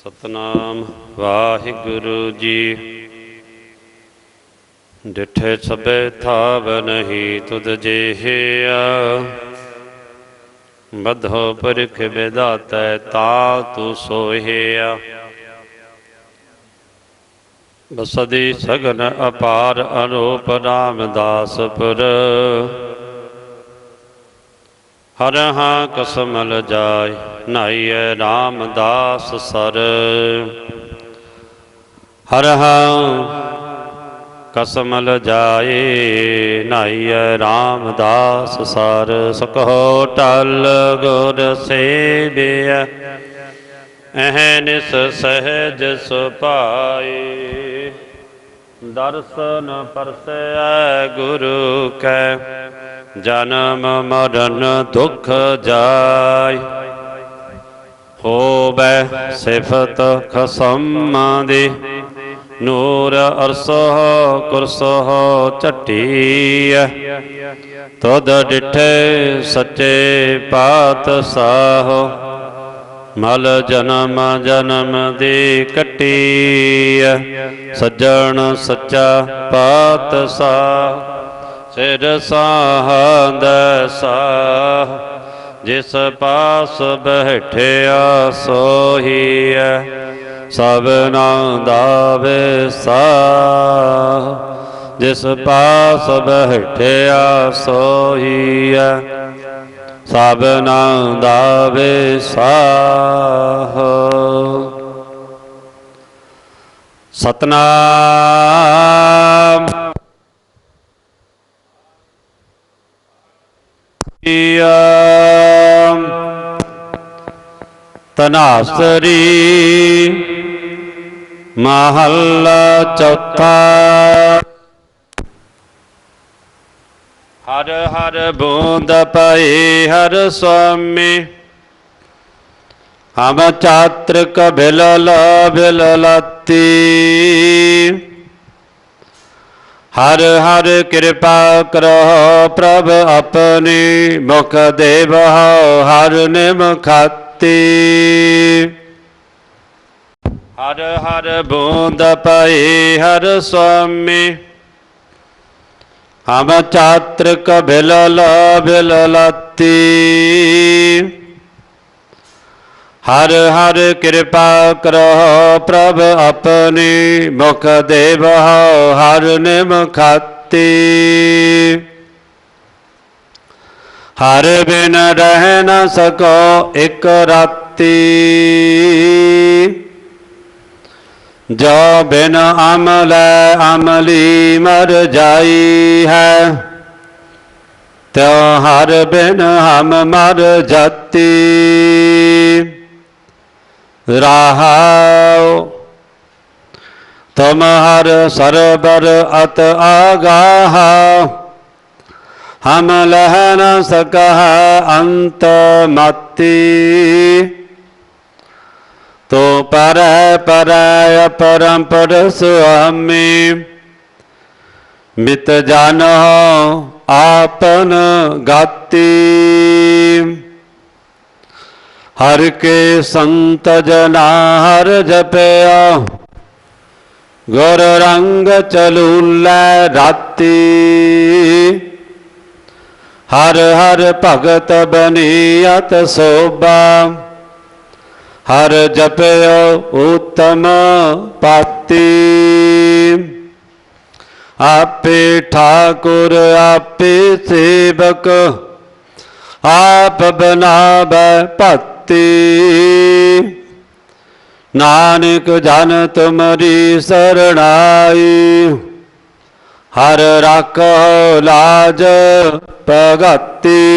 ਸਤਨਾਮ ਵਾਹਿਗੁਰੂ ਜੀ। ਡਿਠੇ ਸਭੇ ਥਾਵ ਨਹੀਂ ਤੁਧ ਜਿਹਿਆ। ਬਧੋ ਪਰਖ ਵਿਦਾਤੈ ਤਾ ਤੂ ਸੋਹਿਆ। ਬਸਦੀ ਸਗਨ ਅਪਾਰ ਅਨੂਪ ਰਾਮਦਾਸਪੁਰ ਹਰ ਹਾਂ ਕਸਮਲ ਜਾਏ, ਨਾਈਐ ਰਾਮਦਾਸ ਸਰ। ਹਰ ਹਾਂ ਕਸਮਲ ਜਾਏ, ਨਾਈਐ ਰਾਮਦਾਸ ਸਰ। ਸਕੋ ਟਲ ਗੁਰ ਸੇਵਿਆ ਅਹਨਿਸ ਸਹਿਜ ਸੁਪਾਏ ਦਰਸ਼ਨ ਪਰਸੈ ਗੁਰੂ ਕੈ ਜਨਮ ਮਰਨ ਦੁਖ ਜਾਇ ਹੋਬੈ ਸਿਫਤ ਖਸਮ ਦੀ, ਨੂਰ ਅਰਸਹ ਕੁਰਸਹ ਝਟੀਐ। ਤਦ ਡਿਠੇ ਸੱਚੇ ਪਾਤਸ਼ਾਹ, ਮਲ ਜਨਮ ਜਨਮ ਦੀ ਕਟੀਐ। ਸੱਜਣ ਸੱਚਾ ਪਾਤਸ਼ਾਹ ਸਿਰ ਸਾਹੰਦ ਸਾਹ, ਜਿਸ ਪਾਸ ਬਹਿਠਿਆ ਸੋਹੀਐ ਸਭਨਾ ਦਾ ਵਿਸਾਹ ਜਿਸ ਪਾਸ ਬਹਿਠਿਆ ਸੋਹੀਐ ਸਭਨਾ ਦਾ ਵਿਸਾਹ ਸਤਨਾਮ ਤਨਾਸਰੀ ਮਹੱਲ ਚੌਥਾ। ਹਰ ਹਰ ਬੂੰਦ ਪਏ ਹਰ ਸੁਆਮੀ ਹਮ ਚਾਤਰ ਕਬਿਲ ਲਬਿਲ ਲਤੀ ਹਰ ਹਰ ਕਿਰਪਾ ਕਰੋ ਪ੍ਰਭ ਆਪਣੀ, ਮੁਖ ਦੇਵ ਹਰ ਨਿਮ ਖਾਤੀ। ਹਰ ਹਰ ਬੂੰਦ ਪਏ ਹਰ ਸੁਆਮੀ। ਹਮ ਚਾਤਰ ਕਬਿਲ ਬਿਲ ਲਤੀ। ਹਰ ਹਰ ਕਿਰਪਾ ਕਰੋ ਪ੍ਰਭ ਆਪਣੇ, ਮੁਖ ਦੇਵ ਹਰ ਨਿਮ ਖਾਤੀ। ਹਰ ਬਿਨ ਰਹਿ ਨ ਸਕੋ ਇਕ ਰਾਤੀ। ਜੋ ਬਿਨ ਅਮਲੈ ਅਮਲੀ ਮਰ ਜਾਈ ਹੈ, ਤਿਉ ਹਰ ਬਿਨ ਹਮ ਮਰ ਜਾਤੀ। ਰਾਹਾਉ। ਤੁਮ ਹਰ ਸਰਬਰ ਅਤ ਆਗਾਹ ਹਮ ਲਹ ਨ ਸਕਹ ਅੰਤ ਮਤੀ। ਤੋ ਪਰੈ ਪਰੈ ਅਪਰੰਪਰ ਸੁਆਮੀ। ਮਿਤ ਜਾਨੋ ਆਪਨ ਗਾਤੀ। ਹਰ ਕੇ ਸੰਤ ਜਨਾ ਹਰ ਜਪਿਆ। ਗੁਰ ਰੰਗ ਚਲੂਲੇ ਰਾਤੀ। ਹਰ ਹਰ ਭਗਤ ਬਨੀਅਤ ਸੋਭਾ। ਹਰ ਜਪਿਓ ਉਤਮ ਪਾਤੀ। ਆਪੇ ਠਾਕੁਰ, ਆਪੇ ਸੇਵਕ। ਆਪ ਬਨਾਵੈ ਭਗਤੀ ਨਾਨਕ ਜਨ ਤੁਮਰੀ ਸਰਣਾਈ। ਹਰ ਰਾਖੋ ਲਾਜ ਭਗਤੀ।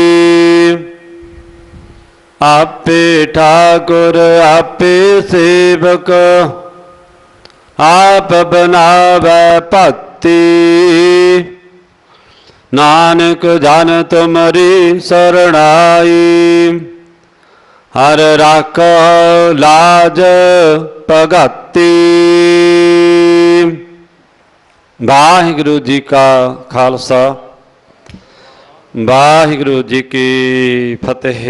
ਆਪੇ ਠਾਕੁਰ, ਆਪੇ ਸੇਵਕ। ਆਪ ਬਨਾਵੈ ਭਗਤੀ। ਨਾਨਕ ਜਨ ਤੁਮਰੀ ਸਰਣਾਈ। ਹਰ ਰਾਖੋ ਲਾਜ ਭਗਤੀ। ਵਾਹਿਗੁਰੂ ਜੀ ਕਾ ਖਾਲਸਾ। ਵਾਹਿਗੁਰੂ ਜੀ ਕੀ ਫਤਿਹ।